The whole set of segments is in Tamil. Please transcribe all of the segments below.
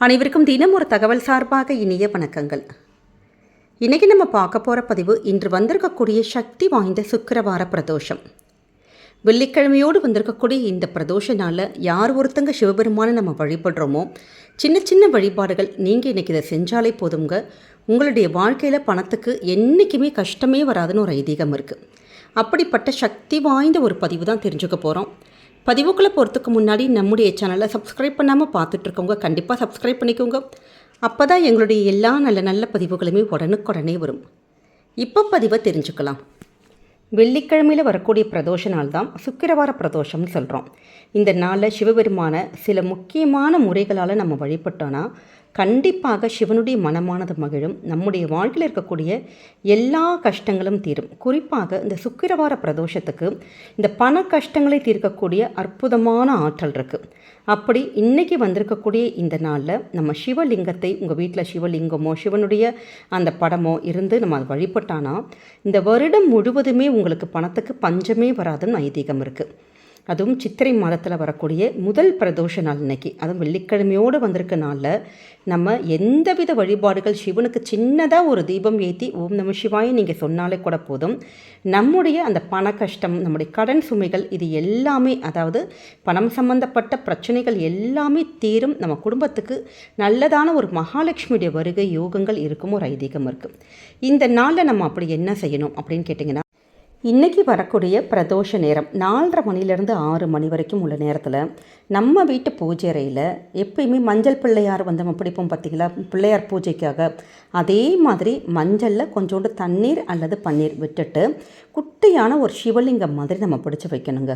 அனைவருக்கும் தினம் ஒரு தகவல் சார்பாக இனிய வணக்கங்கள். இன்றைக்கி நம்ம பார்க்க போகிற பதிவு இன்று வந்திருக்கக்கூடிய சக்தி வாய்ந்த சுக்கிரவார பிரதோஷம். வெள்ளிக்கிழமையோடு வந்திருக்கக்கூடிய இந்த பிரதோஷ நாளில் யார் ஒருத்தங்க சிவபெருமானை நம்ம வழிபடுறோமோ சின்ன சின்ன வழிபாடுகள் நீங்கள் இன்றைக்கி இதை செஞ்சாலே போதுங்க உங்களுடைய வாழ்க்கையில் பணத்துக்கு என்றைக்குமே கஷ்டமே வராதுன்னு ஒரு ஐதீகம் இருக்குது அப்படிப்பட்ட சக்தி வாய்ந்த ஒரு பதிவு தான் தெரிஞ்சுக்க போகிறோம் பதிவுக்குள்ளே போகிறதுக்கு முன்னாடி நம்முடைய சேனலை சப்ஸ்கிரைப் பண்ணாமல் பார்த்துட்ருக்கவங்க கண்டிப்பாக சப்ஸ்கிரைப் பண்ணிக்கோங்க. அப்போ தான் எங்களுடைய எல்லா நல்ல நல்ல பதிவுகளுமே உடனுக்குடனே வரும். இப்போ பதிவை தெரிஞ்சுக்கலாம். வெள்ளிக்கிழமையில் வரக்கூடிய பிரதோஷ நாள் தான் சுக்கிரவார பிரதோஷம்னு சொல்கிறோம் இந்த நாளில் சிவபெருமான சில முக்கியமான முறைகளால் நம்ம வழிபட்டோன்னா கண்டிப்பாக சிவனுடைய மனமானது மகிழும். நம்முடைய வாழ்க்கையில் இருக்கக்கூடிய எல்லா கஷ்டங்களும் தீரும். குறிப்பாக இந்த சுக்கிரவார பிரதோஷத்துக்கு இந்த பண கஷ்டங்களை தீர்க்கக்கூடிய அற்புதமான ஆற்றல் இருக்குது அப்படி இன்னைக்கு வந்திருக்கக்கூடிய இந்த நாளில் நம்ம சிவலிங்கத்தை உங்கள் வீட்டில் சிவலிங்கமோ சிவனுடைய அந்த படமோ இருந்து நம்ம அதை வழிபட்டானா இந்த வருடம் முழுவதுமே உங்களுக்கு பணத்துக்கு பஞ்சமே வராதுன்னு ஐதீகம் இருக்குது அதுவும் சித்திரை மாதத்தில் வரக்கூடிய முதல் பிரதோஷ நாள் இன்னைக்கு. அதுவும் வெள்ளிக்கிழமையோடு வந்திருக்க நாளில் நம்ம எந்தவித வழிபாடுகள் சிவனுக்கு சின்னதாக ஒரு தீபம் ஏற்றி ஓம் நம சிவாய் நீங்கள் சொன்னாலே கூட போதும். நம்முடைய அந்த பண கஷ்டம் நம்முடைய கடன் சுமைகள் இது எல்லாமே அதாவது பணம் சம்பந்தப்பட்ட பிரச்சனைகள் எல்லாமே தீரும். நம்ம குடும்பத்துக்கு நல்லதான ஒரு மகாலட்சுமியுடைய வருகை யோகங்கள் இருக்கும் ஒரு ஐதீகம் இருக்குது இந்த நாளில் நம்ம அப்படி என்ன செய்யணும் அப்படின்னு கேட்டிங்கன்னா இன்றைக்கி வரக்கூடிய பிரதோஷ நேரம் நாலரை மணிலேருந்து ஆறு மணி வரைக்கும் உள்ள நேரத்தில் நம்ம வீட்டு பூஜை அறையில் எப்பயுமே மஞ்சள் பிள்ளையார் வந்து நம்ம பிடிப்போம் பார்த்தீங்களா பிள்ளையார் பூஜைக்காக. அதே மாதிரி மஞ்சளில் கொஞ்சோண்டு தண்ணீர் அல்லது பன்னீர் விட்டுட்டு குட்டியான ஒரு சிவலிங்கம் மாதிரி நம்ம பிடிச்சி வைக்கணுங்க.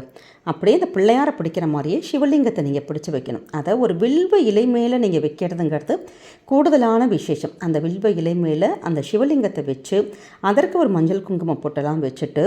அப்படியே இந்த பிள்ளையாரை பிடிக்கிற மாதிரியே சிவலிங்கத்தை நீங்கள் பிடிச்சி வைக்கணும். அதை ஒரு வில்வ இலை மேலே நீங்கள் வைக்கிறதுங்கிறது கூடுதலான விசேஷம். அந்த வில்வ இலை மேலே அந்த சிவலிங்கத்தை வச்சு அதற்கு ஒரு மஞ்சள் குங்குமம் பொட்டெல்லாம் வச்சுட்டு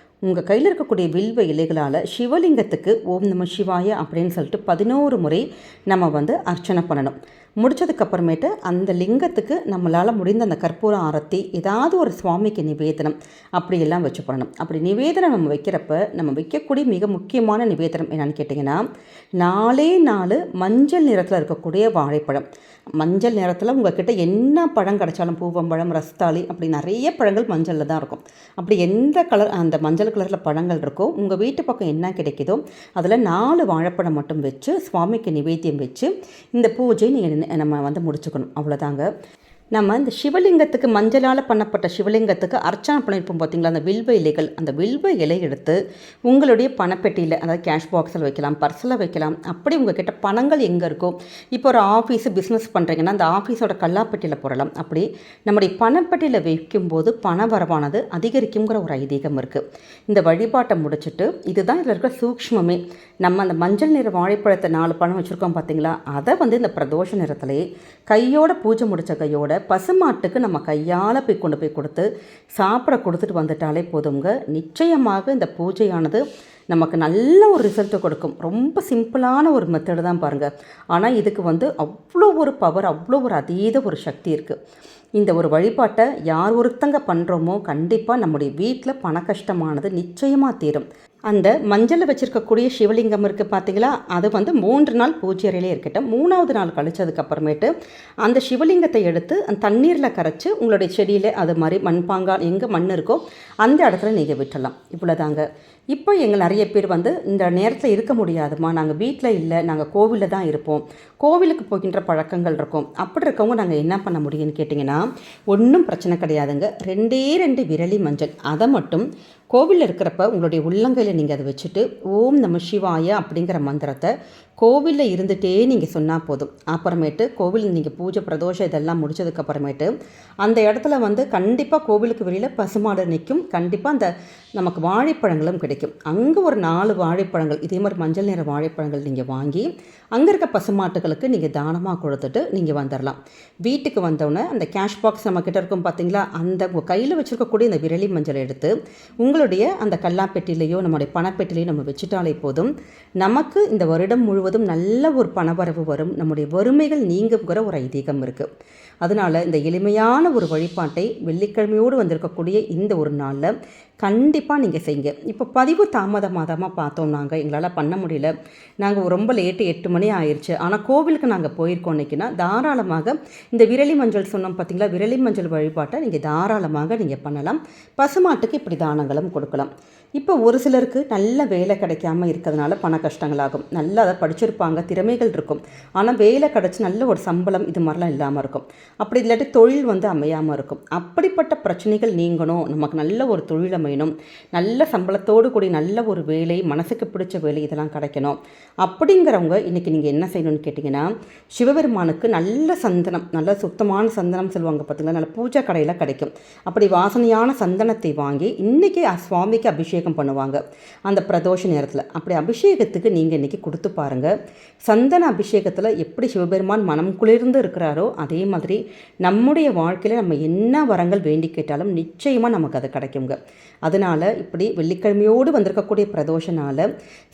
உங்கள் கையில் இருக்கக்கூடிய வில்வ இலைகளால் சிவலிங்கத்துக்கு ஓம் நம சிவாய அப்படின்னு சொல்லிட்டு பதினோரு முறை நம்ம வந்து அர்ச்சனை பண்ணணும். முடிச்சதுக்கப்புறமேட்டு அந்த லிங்கத்துக்கு நம்மளால் முடிந்த அந்த கற்பூர ஆரத்தி ஏதாவது ஒரு சுவாமிக்கு நிவேதனம் அப்படியெல்லாம் வச்சு பண்ணணும். அப்படி நிவேதனம் நம்ம வைக்கிறப்ப நம்ம வைக்கக்கூடிய மிக முக்கியமான நிவேதனம் என்னென்னு கேட்டிங்கன்னா நாலே நாலு மஞ்சள் நிறத்தில் இருக்கக்கூடிய வாழைப்பழம். மஞ்சள் நிறத்தில் உங்கள்கிட்ட என்ன பழம் கிடைச்சாலும் பூவம்பழம் ரஸ்தாளி அப்படி நிறைய பழங்கள் மஞ்சளில் தான் இருக்கும். அப்படி எந்த கலர் அந்த மஞ்சள் கலரில் பழங்கள் இருக்கோ உங்கள் வீட்டு பக்கம் என்ன கிடைக்குதோ அதில் நாலு வாழைப்பழம் மட்டும் வச்சு சுவாமிக்கு நிவேத்தியம் வச்சு இந்த பூஜை நீங்கள் நம்ம வந்து முடிச்சுக்கணும். அவ்வளோதாங்க நம்ம இந்த சிவலிங்கத்துக்கு மஞ்சளால் பண்ணப்பட்ட சிவலிங்கத்துக்கு அர்ச்சனை பண்ணியிருப்போம் பார்த்தீங்களா அந்த வில்வ இலைகள். அந்த வில்வ இலை எடுத்து உங்களுடைய பணப்பெட்டியில் அதாவது கேஷ் பாக்ஸில் வைக்கலாம் பர்ஸில் வைக்கலாம். அப்படி உங்ககிட்ட பணங்கள் எங்கே இருக்கோ இப்போ ஒரு ஆஃபீஸு பிஸ்னஸ் பண்ணுறீங்கன்னா அந்த ஆஃபீஸோட கல்லாப்பெட்டியில் போடலாம். அப்படி நம்முடைய பணப்பெட்டியில் வைக்கும்போது பண வரவானது அதிகரிக்குங்கிற ஒரு ஐதீகம் இருக்குது இந்த வழிபாட்டை முடிச்சுட்டு இதுதான் இதில் இருக்கிற சூக்ஷ்மமே. நம்ம அந்த மஞ்சள் நிற வாழைப்பழத்தை நாலு பணம் வச்சுருக்கோம் பார்த்தீங்களா அதை வந்து இந்த பிரதோஷ நிறத்திலே கையோட பூஜை முடித்த கையோட பசுமாட்டுக்கு நம்ம கையால் போய் கொண்டு போய் கொடுத்து சாப்பிட கொடுத்துட்டு வந்துட்டாலே போதுங்க நிச்சயமாக இந்த பூஜையானது நமக்கு நல்ல ஒரு ரிசல்ட்டை கொடுக்கும். ரொம்ப சிம்பிளான ஒரு மெத்தடு தான் பாருங்கள் ஆனால் இதுக்கு வந்து அவ்வளோ ஒரு பவர் அவ்வளோ ஒரு அதீத ஒரு சக்தி இருக்குது இந்த ஒரு வழிபாட்டை யார் ஒருத்தங்க பண்ணுறோமோ கண்டிப்பாக நம்முடைய வீட்டில் பண கஷ்டமானது நிச்சயமாக தீரும். அந்த மஞ்சளில் வச்சுருக்கக்கூடிய சிவலிங்கம் இருக்குது பார்த்தீங்களா அது வந்து மூன்று நாள் பூஜை அறையிலே இருக்கட்டும். மூணாவது நாள் கழிச்சதுக்கப்புறமேட்டு அந்த சிவலிங்கத்தை எடுத்து அந்த தண்ணீரில் கரைச்சி உங்களுடைய செடியில் அது மாதிரி மண்பாங்கா எங்கே மண் இருக்கோ அந்த இடத்துல நீங்கள் விட்டுடலாம் இவ்வளோதாங்க இப்போ எங்கள் நிறைய பேர் வந்து இந்த நேரத்தில் இருக்க முடியாதுமா நாங்கள் வீட்டில் இல்லை. நாங்கள் கோவிலில் தான் இருப்போம். கோவிலுக்கு போகின்ற பழக்கங்கள் இருக்கும். அப்படி இருக்கவங்க நாங்கள் என்ன பண்ண முடியும்னு கேட்டிங்கன்னா ஒன்றும் பிரச்சனை கிடையாதுங்க. ரெண்டே ரெண்டு விரலி மஞ்சள். அதை மட்டும் கோவிலில் இருக்கிறப்ப உங்களுடைய உள்ளங்கையில் நீங்கள் அதை வச்சுட்டு ஓம் நம சிவாய அப்படிங்கிற மந்திரத்தை கோவிலில் இருந்துகிட்டே நீங்கள் சொன்னால் போதும். அப்புறமேட்டு கோவில் நீங்கள் பூஜை பிரதோஷம் இதெல்லாம் முடிச்சதுக்கப்புறமேட்டு அந்த இடத்துல வந்து கண்டிப்பாக கோவிலுக்கு வெளியில் பசுமாடு நிற்கும் கண்டிப்பாக அந்த நமக்கு வாழைப்பழங்களும் கிடைக்கும். அங்கே ஒரு நாலு வாழைப்பழங்கள் இதே மாதிரி மஞ்சள் நிற வாழைப்பழங்கள் நீங்கள் வாங்கி அங்கே இருக்க பசுமாட்டுகளுக்கு நீங்கள் தானமாக கொடுத்துட்டு நீங்கள் வந்துடலாம் வீட்டுக்கு வந்தோடனே அந்த கேஷ் பாக்ஸ் நம்மக்கிட்ட இருக்கும் பார்த்தீங்களா அந்த உங்கள் கையில் வச்சுருக்கக்கூடிய இந்த விரலி மஞ்சளை எடுத்து உங்களுடைய அந்த கல்லாப்பெட்டிலையோ நம்முடைய பணப்பெட்டிலையோ நம்ம வச்சுட்டாலே போதும். நமக்கு இந்த வருடம் முழுவதும் முழுவதும் நல்ல ஒரு பணவரவு வரும். நம்முடைய வறுமைகள் நீங்குங்கிற ஒரு ஐதீகம் இருக்குது அதனால் இந்த எளிமையான ஒரு வழிபாட்டை வெள்ளிக்கிழமையோடு வந்திருக்கக்கூடிய இந்த ஒரு நாளில் கண்டிப்பாக நீங்கள் செய்யுங்க. இப்போ பதிவு தாமதமாதமாக பார்த்தோம் நாங்கள் எங்களால் பண்ண முடியல. நாங்கள் ரொம்ப லேட்டு எட்டு மணி ஆயிடுச்சு ஆனால் கோவிலுக்கு நாங்கள் போயிருக்கோம் இன்றைக்கினா தாராளமாக இந்த விரலி மஞ்சள் சொன்னோம் பார்த்தீங்களா விரலி மஞ்சள் வழிபாட்டை நீங்கள் தாராளமாக நீங்கள் பண்ணலாம். பசுமாட்டுக்கு இப்படி தானங்களும் கொடுக்கலாம். இப்போ ஒரு சிலருக்கு நல்ல வேலை கிடைக்காம இருக்கிறதுனால பண கஷ்டங்களாகும். நல்லா அதை படிச்சிருப்பாங்க திறமைகள் இருக்கும். ஆனால் வேலை கிடச்சி நல்ல ஒரு சம்பளம் இது மாதிரிலாம் இல்லாமல் இருக்கும். அப்படி இல்லாட்டி தொழில் வந்து அமையாமல் இருக்கும். அப்படிப்பட்ட பிரச்சனைகள் நீங்கணும். நமக்கு நல்ல ஒரு தொழில் வேணும். நல்ல சம்பளத்தோடு கூடிய நல்ல ஒரு வேலை மனசுக்கு பிடிச்ச வேலை இதெல்லாம் கிடைக்கணும். அப்படிங்கிறவங்க இன்றைக்கி நீங்கள் என்ன செய்யணும்னு கேட்டிங்கன்னா சிவபெருமானுக்கு நல்ல சந்தனம் நல்ல சுத்தமான சந்தனம் சொல்லுவாங்க பார்த்தீங்களா நல்ல பூஜை கடையில் கிடைக்கும். அப்படி வாசனையான சந்தனத்தை வாங்கி இன்றைக்கி சுவாமிக்கு அபிஷேகம் பண்ணுவாங்க. அந்த பிரதோஷ நேரத்தில். அப்படி அபிஷேகத்துக்கு நீங்கள் இன்றைக்கி கொடுத்து பாருங்கள் சந்தன அபிஷேகத்தில் எப்படி சிவபெருமான் மனம் குளிர்ந்து இருக்கிறாரோ அதே மாதிரி நம்முடைய வாழ்க்கையில் நம்ம என்ன வரங்கள் வேண்டி கேட்டாலும் நிச்சயமாக நமக்கு அது கிடைக்குங்க. அதனால் இப்படி வெள்ளிக்கிழமையோடு வந்திருக்கக்கூடிய பிரதோஷனால்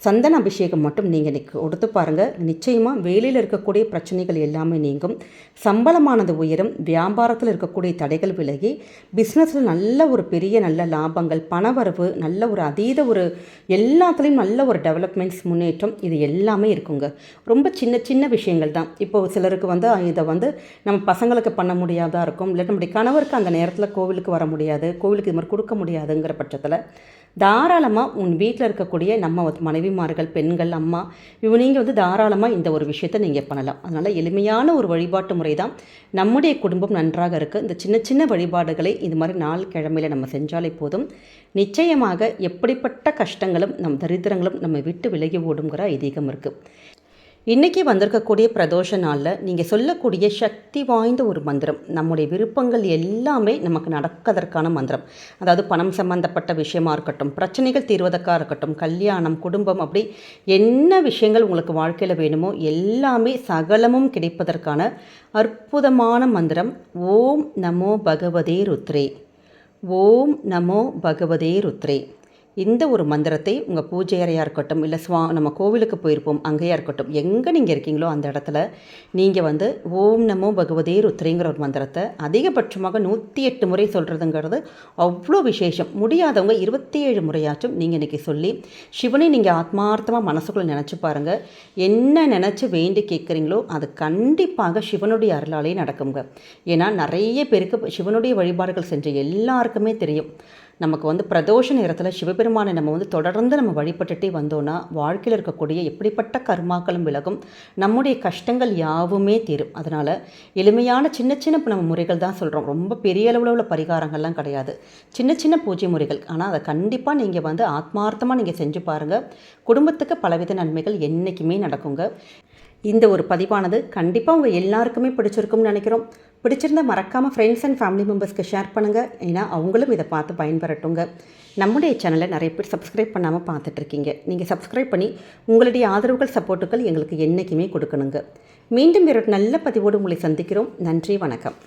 சந்தன அபிஷேகம் மட்டும் நீங்கள் இன்றைக்கி கொடுத்து பாருங்கள் நிச்சயமாக வேலையில் இருக்கக்கூடிய பிரச்சனைகள் எல்லாமே நீங்கும். சம்பளமானது உயரும். வியாபாரத்தில் இருக்கக்கூடிய தடைகள் விலகி பிஸ்னஸில் நல்ல ஒரு பெரிய நல்ல லாபங்கள் பணவரவு நல்ல ஒரு அதீத ஒரு எல்லாத்துலேயும் நல்ல ஒரு டெவலப்மெண்ட்ஸ் முன்னேற்றம் இது எல்லாமே இருக்குங்க. ரொம்ப சின்ன சின்ன விஷயங்கள் தான். இப்போது சிலருக்கு வந்து இதை வந்து நம்ம பசங்களுக்கு பண்ண முடியாதா இருக்கும். இல்லை நம்முடைய கணவருக்கு அந்த நேரத்தில் கோவிலுக்கு வர முடியாது. கோவிலுக்கு இது மாதிரி கொடுக்க முடியாதுங்கிற பட்சத்தில் தாராளமாக உன் வீட்டில் இருக்கக்கூடிய நம்ம மனைவிமார்கள் பெண்கள் அம்மா இவ நீங்கள் வந்து தாராளமாக இந்த ஒரு விஷயத்தை நீங்கள் பண்ணலாம். அதனால் எளிமையான ஒரு வழிபாட்டு முறை தான் நம்முடைய குடும்பம் நன்றாக இருக்குது இந்த சின்ன சின்ன வழிபாடுகளை இது மாதிரி நாள் கிழமையில் நம்ம செஞ்சாலே போதும். நிச்சயமாக எப்படிப்பட்ட கஷ்டங்களும் நம் தரித்திரங்களும் நம்ம விட்டு விலகி ஓடுங்கிற ஐதீகம் இருக்குது இன்றைக்கி வந்திருக்கக்கூடிய பிரதோஷ நாளில் நீங்கள் சொல்லக்கூடிய சக்தி வாய்ந்த ஒரு மந்திரம். நம்முடைய விருப்பங்கள் எல்லாமே நமக்கு நடக்கதற்கான மந்திரம். அதாவது பணம் சம்பந்தப்பட்ட விஷயமா இருக்கட்டும் பிரச்சனைகள் தீர்வதற்காக இருக்கட்டும் கல்யாணம் குடும்பம் அப்படி என்ன விஷயங்கள் உங்களுக்கு வாழ்க்கையில் வேணுமோ எல்லாமே சகலமும் கிடைப்பதற்கான அற்புதமான மந்திரம். ஓம் நமோ பகவதே ருத்ரே. ஓம் நமோ பகவதே ருத்ரே. இந்த ஒரு மந்திரத்தை உங்கள் பூஜை அறையாக இருக்கட்டும் இல்லை ஸ்வா நம்ம கோவிலுக்கு போயிருப்போம் அங்கேயா இருக்கட்டும் எங்கே நீங்கள் இருக்கீங்களோ அந்த இடத்துல நீங்கள் வந்து ஓம் நமோ பகவதே ருத்ரேங்கிற ஒரு மந்திரத்தை அதிகபட்சமாக நூற்றி எட்டு முறை சொல்கிறதுங்கிறது அவ்வளோ விசேஷம். முடியாதவங்க இருபத்தி ஏழு முறையாச்சும் நீங்கள் இன்றைக்கி சொல்லி சிவனை நீங்கள் ஆத்மார்த்தமாக மனசுக்குள்ளே நினச்சி பாருங்கள் என்ன நினச்சி வேண்டி கேட்குறீங்களோ அது கண்டிப்பாக சிவனுடைய அருளாலே நடக்குங்க. ஏன்னா நிறைய பேருக்கு சிவனுடைய வழிபாடுகள் செஞ்ச எல்லாருக்குமே தெரியும். நமக்கு வந்து பிரதோஷ நேரத்தில் சிவபெருமானை நம்ம வந்து தொடர்ந்து நம்ம வழிபட்டுட்டே வந்தோன்னா வாழ்க்கையில் இருக்கக்கூடிய எப்படிப்பட்ட கர்மாக்களும் விலகும். நம்முடைய கஷ்டங்கள் யாவுமே தீரும். அதனால் எளிமையான சின்ன சின்ன நம்ம முறைகள் தான் சொல்கிறோம் ரொம்ப பெரிய அளவில் உள்ள பரிகாரங்கள்லாம் கிடையாது. சின்ன சின்ன பூஜை முறைகள். ஆனால் அதை கண்டிப்பாக நீங்கள் வந்து ஆத்மார்த்தமாக நீங்கள் செஞ்சு பாருங்கள் குடும்பத்துக்கு பலவித நன்மைகள் என்றைக்குமே நடக்குங்க. இந்த ஒரு பதிவானது கண்டிப்பாக உங்கள் எல்லாருக்குமே பிடிச்சிருக்கும்னு நினைக்கிறோம். பிடிச்சிருந்தா மறக்காமல் ஃப்ரெண்ட்ஸ் அண்ட் ஃபேமிலி மெம்பர்ஸ்க்கு ஷேர் பண்ணுங்கள் ஏன்னா அவங்களும் இதை பார்த்து பயன்பெறட்டுங்க. நம்முடைய சேனலை நிறைய பேர் சப்ஸ்கிரைப் பண்ணாமல் பார்த்துட்ருக்கீங்க நீங்கள் சப்ஸ்கிரைப் பண்ணி உங்களுடைய ஆதரவுகள் சப்போர்ட்டுகள் எங்களுக்கு என்றைக்குமே கொடுக்கணுங்க. மீண்டும் ஒரு நல்ல பதிவோடு உங்களை சந்திக்கிறோம். நன்றி வணக்கம்.